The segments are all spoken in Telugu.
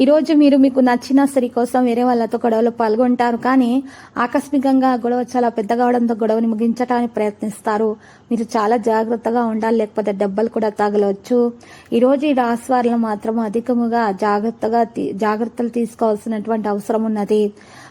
ఈరోజు మీరు మీకు నచ్చిన స్త్రీ కోసం వేరే వాళ్ళతో గొడవలో పాల్గొంటారు కానీ ఆకస్మికంగా గొడవ చాలా పెద్దగా అవడంతో గొడవని ముగించడానికి ప్రయత్నిస్తారు. మీరు చాలా జాగ్రత్తగా ఉండాలి లేకపోతే దెబ్బలు కూడా తగలవచ్చు ఈరోజు ఈ రాశి వారిలో మాత్రం అధికముగా జాగ్రత్తగా తీ- జాగ్రత్తలు తీసుకోవాల్సినటువంటి అవసరం ఉన్నది.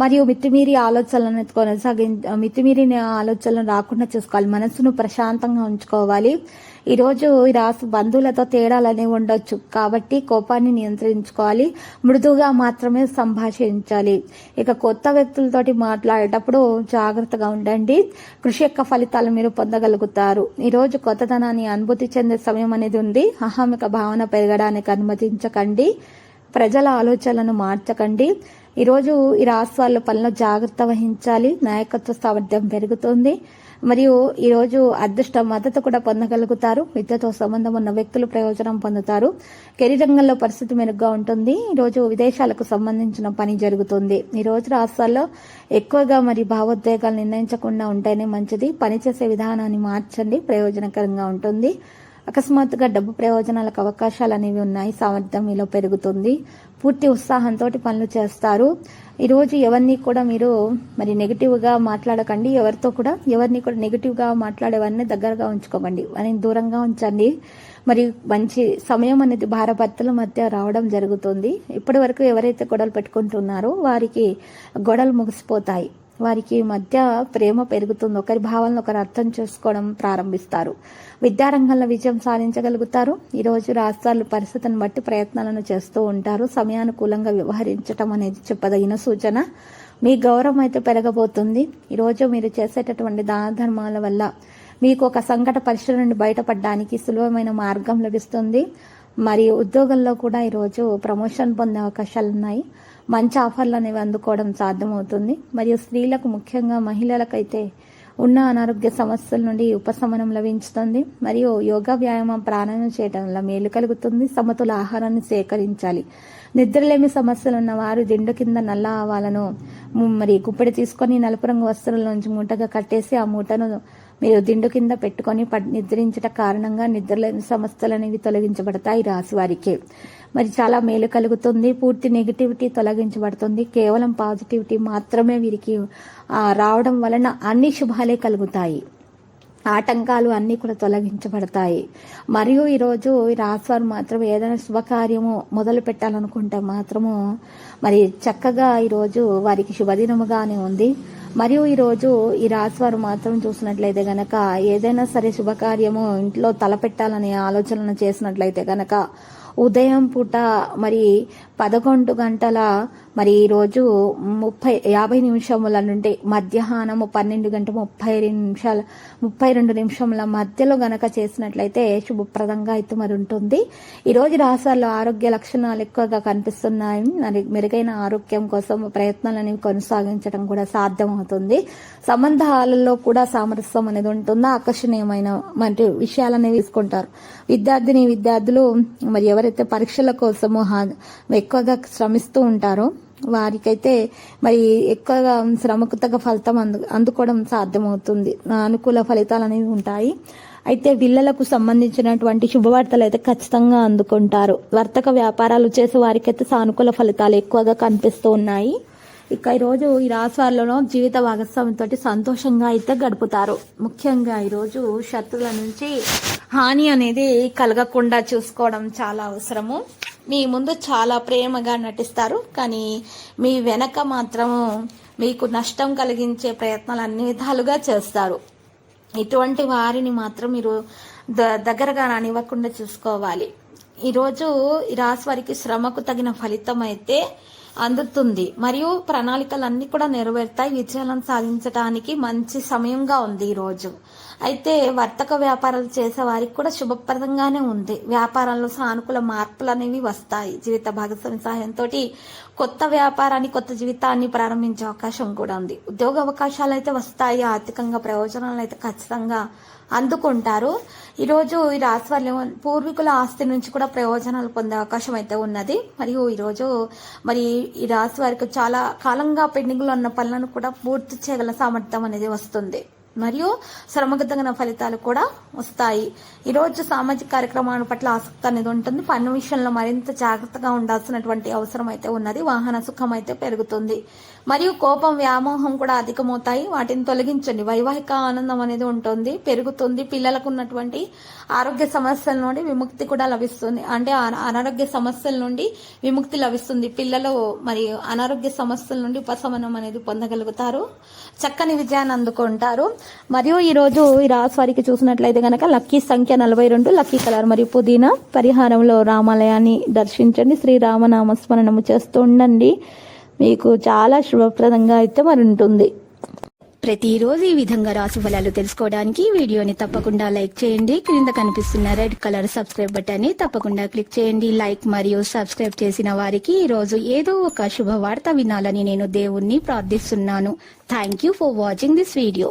మరియు మితిమీరి ఆలోచనలను కొనసాగి మితిమీరి ఆలోచనలు రాకుండా చూసుకోవాలి. మనసును ప్రశాంతంగా ఉంచుకోవాలి. ఈరోజు ఈ రాసు బంధువులతో తేడాలనే ఉండొచ్చు. కాబట్టి కోపాన్ని నియంత్రించుకోవాలి. మృదువుగా మాత్రమే సంభాషించాలి. ఇక కొత్త వ్యక్తులతోటి మాట్లాడేటప్పుడు జాగ్రత్తగా ఉండండి. కృషి యొక్క ఫలితాలు మీరు పొందగలుగుతారు. ఈరోజు కొత్తదనాన్ని అనుభూతి చెందే సమయం అనేది ఉంది. అహమిక భావన పెరగడానికి అనుమతించకండి. ప్రజల ఆలోచనలను మార్చకండి. ఈరోజు ఈ రాశి వాళ్ళ పనిలో జాగ్రత్త వహించాలి. నాయకత్వ సామర్థ్యం పెరుగుతుంది. మరియు ఈరోజు అదృష్ట మద్దతు కూడా పొందగలుగుతారు. విద్యతో సంబంధం ఉన్న వ్యక్తులు ప్రయోజనం పొందుతారు. కెరీర్ రంగంలో పరిస్థితి మెరుగ్గా ఉంటుంది. ఈరోజు విదేశాలకు సంబంధించిన పని జరుగుతుంది. ఈ రోజు రాష్ట్రాల్లో ఎక్కువగా మరి భావోద్వేగాలు నిర్ణయించకుండా ఉంటేనే మంచిది. పనిచేసే విధానాన్ని మార్చండి. ప్రయోజనకరంగా ఉంటుంది. అకస్మాత్తుగా డబ్బు ప్రయోజనాలకు అవకాశాలు అనేవి ఉన్నాయి. సామర్థ్యం మీలో పెరుగుతుంది. పూర్తి ఉత్సాహంతో పనులు చేస్తారు. ఈరోజు ఎవరిని కూడా మీరు మరి నెగిటివ్గా మాట్లాడకండి. ఎవరితో కూడా ఎవరిని కూడా నెగిటివ్గా మాట్లాడేవారిని దగ్గరగా ఉంచుకోకండి. వారిని దూరంగా ఉంచండి. మరి మంచి సమయం అనేది భారభర్తల మధ్య రావడం జరుగుతుంది. ఇప్పటి వరకు ఎవరైతే గొడవలు పెట్టుకుంటున్నారో వారికి గొడవలు ముగిసిపోతాయి. వారికి మధ్య ప్రేమ పెరుగుతుంది. ఒకరి భావాలను ఒకరు అర్థం చేసుకోవడం ప్రారంభిస్తారు. విద్యారంగంలో విజయం సాధించగలుగుతారు. ఈరోజు రాష్ట్రాలు పరిస్థితిని బట్టి ప్రయత్నాలను చేస్తూ ఉంటారు. సమయానుకూలంగా వ్యవహరించడం అనేది చెప్పదగిన సూచన. మీ గౌరవం అయితే పెరగబోతుంది. ఈరోజు మీరు చేసేటటువంటి దాన ధర్మాల వల్ల మీకు ఒక సంకట పరిస్థితి నుండి బయటపడడానికి సులభమైన మార్గం లభిస్తుంది. మరియు ఉద్యోగంలో కూడా ఈరోజు ప్రమోషన్ పొందే అవకాశాలు ఉన్నాయి మంచి ఆఫర్లు అనేవి అందుకోవడం సాధ్యమవుతుంది. మరియు స్త్రీలకు ముఖ్యంగా మహిళలకైతే ఉన్న అనారోగ్య సమస్యల నుండి ఉపశమనం లభించుతుంది. మరియు యోగా వ్యాయామం ప్రాణాయామం చేయడం వల్ల మేలు కలుగుతుంది. సమతుల ఆహారాన్ని సేకరించాలి. నిద్రలేమి సమస్యలు ఉన్న వారు దిండు కింద నల్ల ఆవాలను మరి గుప్పెడి తీసుకొని నలుపు రంగు వస్త్రాల నుంచి మూటగా కట్టేసి ఆ మూటను మీరు దిండు కింద పెట్టుకొని నిద్రించట కారణంగా నిద్రలేని సమస్యలు అనేవి తొలగించబడతాయి ఈ రాశి మరి చాలా మేలు కలుగుతుంది. పూర్తి నెగిటివిటీ తొలగించబడుతుంది. కేవలం పాజిటివిటీ మాత్రమే వీరికి రావడం వలన అన్ని శుభాలే కలుగుతాయి. ఆటంకాలు అన్నీ కూడా తొలగించబడతాయి. మరియు ఈరోజు ఈ రాశివారు మాత్రం ఏదైనా శుభకార్యము మొదలు పెట్టాలనుకుంటే మాత్రము మరి చక్కగా ఈరోజు వారికి శుభదినముగానే ఉంది. మరియు ఈరోజు ఈ రాశివారు మాత్రం చూసినట్లయితే గనక ఏదైనా సరే శుభకార్యము ఇంట్లో తలపెట్టాలనే ఆలోచనలు చేసినట్లయితే గనక ఉదయం పూట మరి పదకొండు గంటల మరి ఈరోజు ముప్పై యాభై నిమిషముల నుండి మధ్యాహ్నము పన్నెండు గంట ముప్పై నిమిషాల ముప్పై రెండు నిమిషముల మధ్యలో గనక చేసినట్లయితే శుభప్రదంగా అయితే మరి ఉంటుంది. ఈరోజు రాష్ట్రాల్లో ఆరోగ్య లక్షణాలు ఎక్కువగా కనిపిస్తున్నాయి. మరి మెరుగైన ఆరోగ్యం కోసం ప్రయత్నాలు అనేవి కొనసాగించడం కూడా సాధ్యమవుతుంది. సంబంధాలలో కూడా సామరస్యం అనేది ఉంటుంది. ఆకర్షణీయమైన మరి విషయాలనేవి తీసుకుంటారు. విద్యార్థిని విద్యార్థులు మరి ఎవరైతే పరీక్షల కోసము హా- ఎక్కువగా శ్రమిస్తూ ఉంటారో వారికైతే మరి ఎక్కువగా శ్రమకు తగ్గ ఫలితం అందు అందుకోవడం సాధ్యమవుతుంది. అనుకూల ఫలితాలు అనేవి ఉంటాయి. అయితే పిల్లలకు సంబంధించినటువంటి శుభవార్తలు అయితే ఖచ్చితంగా అందుకుంటారు. వర్తక వ్యాపారాలు చేసే వారికైతే సానుకూల ఫలితాలు ఎక్కువగా కనిపిస్తూ ఉన్నాయి. ఇక ఈరోజు ఈ రాశివారిలోనూ జీవిత భాగస్వామితో సంతోషంగా అయితే గడుపుతారు. ముఖ్యంగా ఈరోజు శత్రుల నుంచి హాని అనేది కలగకుండా చూసుకోవడం చాలా అవసరము. మీ ముందు చాలా ప్రేమగా నటిస్తారు కానీ మీ వెనక మాత్రము మీకు నష్టం కలిగించే ప్రయత్నాలు అన్ని విధాలుగా చేస్తారు. ఇటువంటి వారిని మాత్రం మీరు ద- దగ్గరగా రానివ్వకుండా చూసుకోవాలి. ఈరోజు ఈ రాశి వారికి శ్రమకు తగిన ఫలితం అయితే అందుతుంది. మరియు ప్రణాళికలన్నీ కూడా నెరవేరుతాయి. విజయాలను సాధించడానికి మంచి సమయంగా ఉంది ఈ రోజు. అయితే వర్తక వ్యాపారాలు చేసే వారికి కూడా శుభప్రదంగానే ఉంది. వ్యాపారంలో సానుకూల మార్పులు అనేవి వస్తాయి. జీవిత భాగస్వామి సహాయంతో కొత్త వ్యాపారాన్ని కొత్త జీవితాన్ని ప్రారంభించే అవకాశం కూడా ఉంది. ఉద్యోగ అవకాశాలు అయితే వస్తాయి. ఆర్థికంగా ప్రయోజనాలు అయితే ఖచ్చితంగా అందుకుంటారు. ఈరోజు ఈ రాశి వాళ్ళు పూర్వీకుల ఆస్తి నుంచి కూడా ప్రయోజనాలు పొందే అవకాశం అయితే ఉన్నది. మరియు ఈరోజు మరి ఈ రాశి వారికి చాలా కాలంగా పెండింగ్లో ఉన్న పనులను కూడా పూర్తి చేయగల సామర్థ్యం అనేది వస్తుంది. మరియు శ్రమకు తగిన ఫలితాలు కూడా వస్తాయి. ఈరోజు సామాజిక కార్యక్రమాల పట్ల ఆసక్తి అనేది ఉంటుంది. పన్ను విషయంలో మరింత జాగ్రత్తగా ఉండాల్సినటువంటి అవసరం అయితే ఉన్నది. వాహన సుఖం అయితే పెరుగుతుంది. మరియు కోపం వ్యామోహం కూడా అధికమవుతాయి. వాటిని తొలగించండి. వైవాహిక ఆనందం అనేది ఉంటుంది. పెరుగుతుంది. పిల్లలకు ఉన్నటువంటి ఆరోగ్య సమస్యల నుండి విముక్తి కూడా లభిస్తుంది. అంటే అన- అనారోగ్య సమస్యల నుండి విముక్తి లభిస్తుంది. పిల్లలు మరి అనారోగ్య సమస్యల నుండి ఉపశమనం అనేది పొందగలుగుతారు. చక్కని విజయాన్ని అందుకుంటారు. మరియు ఈరోజు ఈ రాశి వారికి చూసినట్లయితే కనుక లక్కీ సంఖ్య నలభై రెండు లక్కీ కలర్ మరియు పుదీనా. పరిహారంలో రామాలయాన్ని దర్శించండి. శ్రీరామనామ స్మరణము చేస్తూ ఉండండి మీకు చాలా శుభప్రదంగా అయితే మరి ఉంటుంది. ప్రతిరోజు ఈ విధంగా రాశి ఫలాలు తెలుసుకోవడానికి వీడియోని తప్పకుండా లైక్ చేయండి. క్రింద కనిపిస్తున్న రెడ్ కలర్ సబ్స్క్రైబ్ బటన్ని తప్పకుండా క్లిక్ చేయండి. లైక్ మరియు సబ్స్క్రైబ్ చేసిన వారికి ఈ రోజు ఏదో ఒక శుభవార్త వినాలని నేను దేవుణ్ణి ప్రార్థిస్తున్నాను. Thank you for watching this video